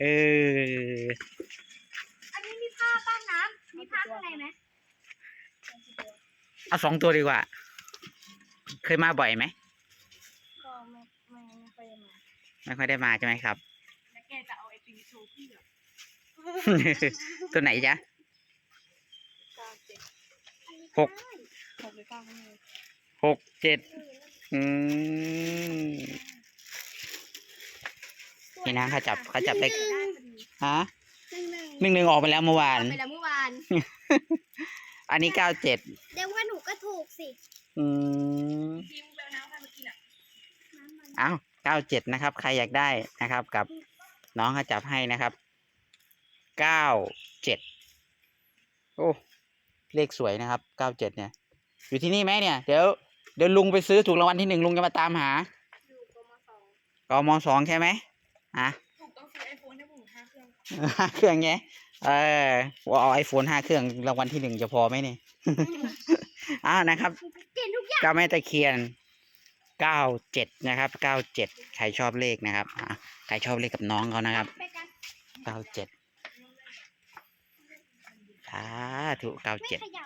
เออ อันนี้มีผ้าป้าน้ำมีผ้าข้างในไหมเอาสองตัวดีกว่า เคยมาบ่อยไหมก็ไม่ไม่ไม่ค่อยได้มาไม่ค่อยได้มาใช่ไหมครับ แล้วแกจะเอาไอติมโชว์พี่เหรอตัวไหนจ๊ะเก้าเจ็ดหกหกหรือเก้าไม่รู้หกเจ็ดอืม นี่นะเขาจับเขาจับได้ได้พอดีฮะหนึ่งหนึ่งหนึ่งหนึ่งออกไปแล้วเมื่อวาน ไปแล้วเมื่อวาน อันนี้เก้าเจ็ดเดี๋ยวว่าหนูก็ถูกสิอืมทีมแปลน้ำใครมากินอะเอาเก้าเจ็ดนะครับ ใครอยากได้นะครับ กับน้องเขาจับให้นะครับเก้าเจ็ดโอ้เลขสวยนะครับเก้าเจ็ดเนี่ย อยู่ที่นี่ไหมเนี่ย เดี๋ยวเดี๋ยวลุงไปซื้อถูกรางวัลที่หนึ่งลุงจะมาตามหาอยู่กมสองกมสองใช่ไหม อะถูกต้องซื้อไอโฟนให้ผมห้าเครื่องห้าเครื่องไงเออว่าเอาไอโฟนห้าเครื่องรางวัลที่หนึ่งจะพอไหมเนี่ยอ่านะครับเก่งทุกอย่างเก้าแม่ตะเคียนเก้าเจ็ดนะครับเก้าเจ็ดใครชอบเลขนะครับอะใครชอบเลขกับน้องเขานะครับไปกันเก้าเจ็ดสาธุเก้าไม่เจ็ดขยับ